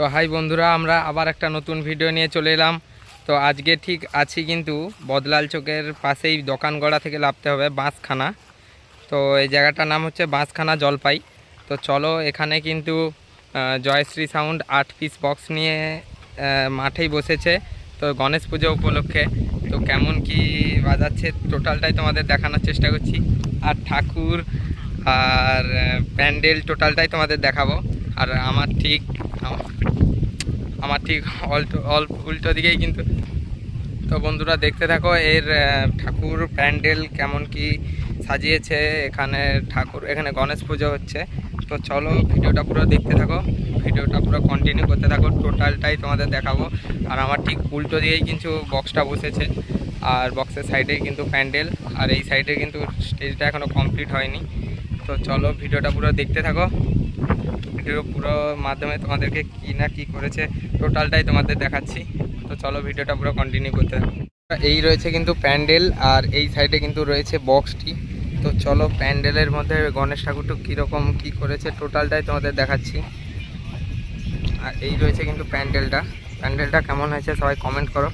তো হাই বন্ধুরা, আমরা আবার একটা নতুন ভিডিও নিয়ে চলে এলাম। তো আজকে ঠিক আছি কিন্তু বদলাল চোখের পাশেই দোকানগড়া থেকে লাভতে হবে, বাঁশখানা। তো এই জায়গাটার নাম হচ্ছে বাঁশখানা জলপাই। তো চলো এখানে কিন্তু জয়শ্রী সাউন্ড আট পিস বক্স নিয়ে মাঠেই বসেছে। তো গণেশ পুজো উপলক্ষে, তো কেমন কি বাজাচ্ছে টোটালটাই তোমাদের দেখানোর চেষ্টা করছি। আর ঠাকুর আর প্যান্ডেল টোটালটাই তোমাদের দেখাবো। আর আমার ঠিক আমার ঠিক অল্টো, অল্প, উল্টো দিকেই কিন্তু। তো বন্ধুরা দেখতে থাকো, এর ঠাকুর প্যান্ডেল কেমন কি সাজিয়েছে, এখানে ঠাকুর, এখানে গণেশ পুজো হচ্ছে। তো চলো ভিডিওটা পুরো দেখতে থাকো, ভিডিওটা পুরো কন্টিনিউ করতে থাকো টোটালটাই তোমাদের দেখাবো। আর আমার ঠিক উল্টো দিকেই কিন্তু বক্সটা বসেছে, আর বক্সের সাইডেই কিন্তু প্যান্ডেল, আর এই সাইডে কিন্তু স্টেজটা এখনও কমপ্লিট হয়নি। তো চলো ভিডিওটা পুরো দেখতে থাকো। ভিডিও পুরো মাধ্যমে তোমাদেরকে কি না কি করেছে টোটালটাই তোমাদের দেখাচ্ছি। তো চলো ভিডিওটা পুরো কন্টিনিউ করতে থাকো। এই রয়েছে কিন্তু প্যান্ডেল আর এই সাইডে কিন্তু রয়েছে বক্সটি তো চলো প্যান্ডেলের মধ্যে গণেশ ঠাকুরটা কীরকম কী করেছে টোটালটাই তোমাদের দেখাচ্ছি। আর এই রয়েছে কিন্তু প্যান্ডেলটা। প্যান্ডেলটা কেমন হয়েছে সবাই কমেন্ট করো।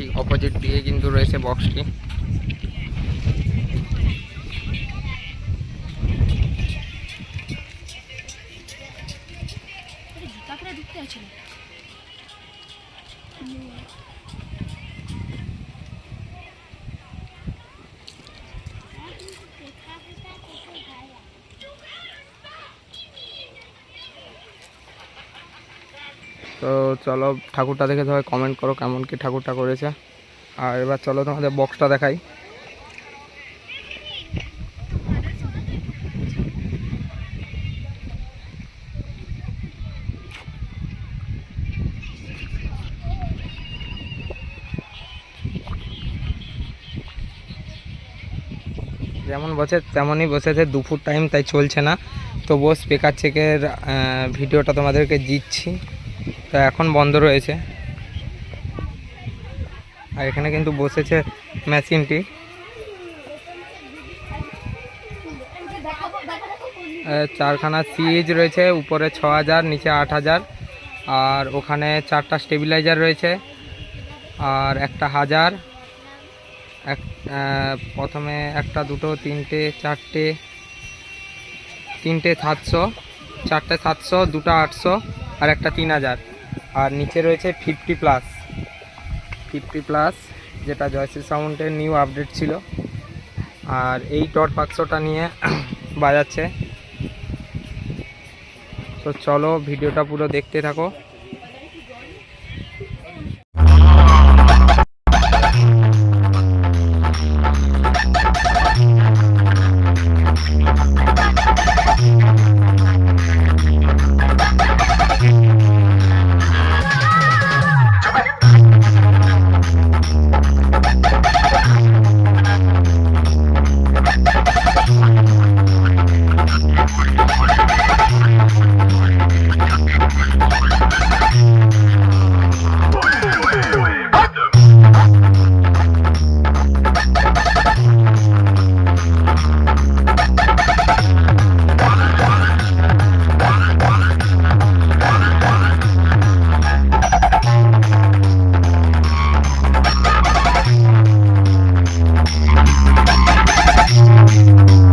ঠিক অপোজিট দিয়ে কিন্তু রয়েছে বক্সটি ঢুকতে আছে। তো চলো ঠাকুরটা দেখে সবাই কমেন্ট করো কেমন কি ঠাকুরটা করেছে। আর এবার চলো তোমাদের বক্সটা দেখাই। যেমন বসে, তেমনই বসেছে দুপুর টাইম তাই চলছে না। তবুও স্পিকার চেকের ভিডিওটা তোমাদেরকে দিচ্ছি। তো এখন বন্ধ রয়েছে। আর এখানে কিন্তু বসেছে মেশিনটি চারখানা সিজ রয়েছে, উপরে ছ হাজার নিচে আট হাজার আর ওখানে চারটা স্টেবিলাইজার রয়েছে, আর একটা হাজার, এক প্রথমে একটা দুটো, তিনটে, চারটে, তিনটে সাতশো চারটে সাতশো, দুটা আটশো আর একটা তিন হাজার। আর নিচে রয়েছে ফিফটি প্লাস ফিফটি প্লাস যেটা জয়শ্রী সাউন্ডের নিউ আপডেট ছিল। আর এই টট বাক্সটা নিয়ে বাজাচ্ছে। তো চলো, ভিডিওটা পুরো দেখতে থাকো। You.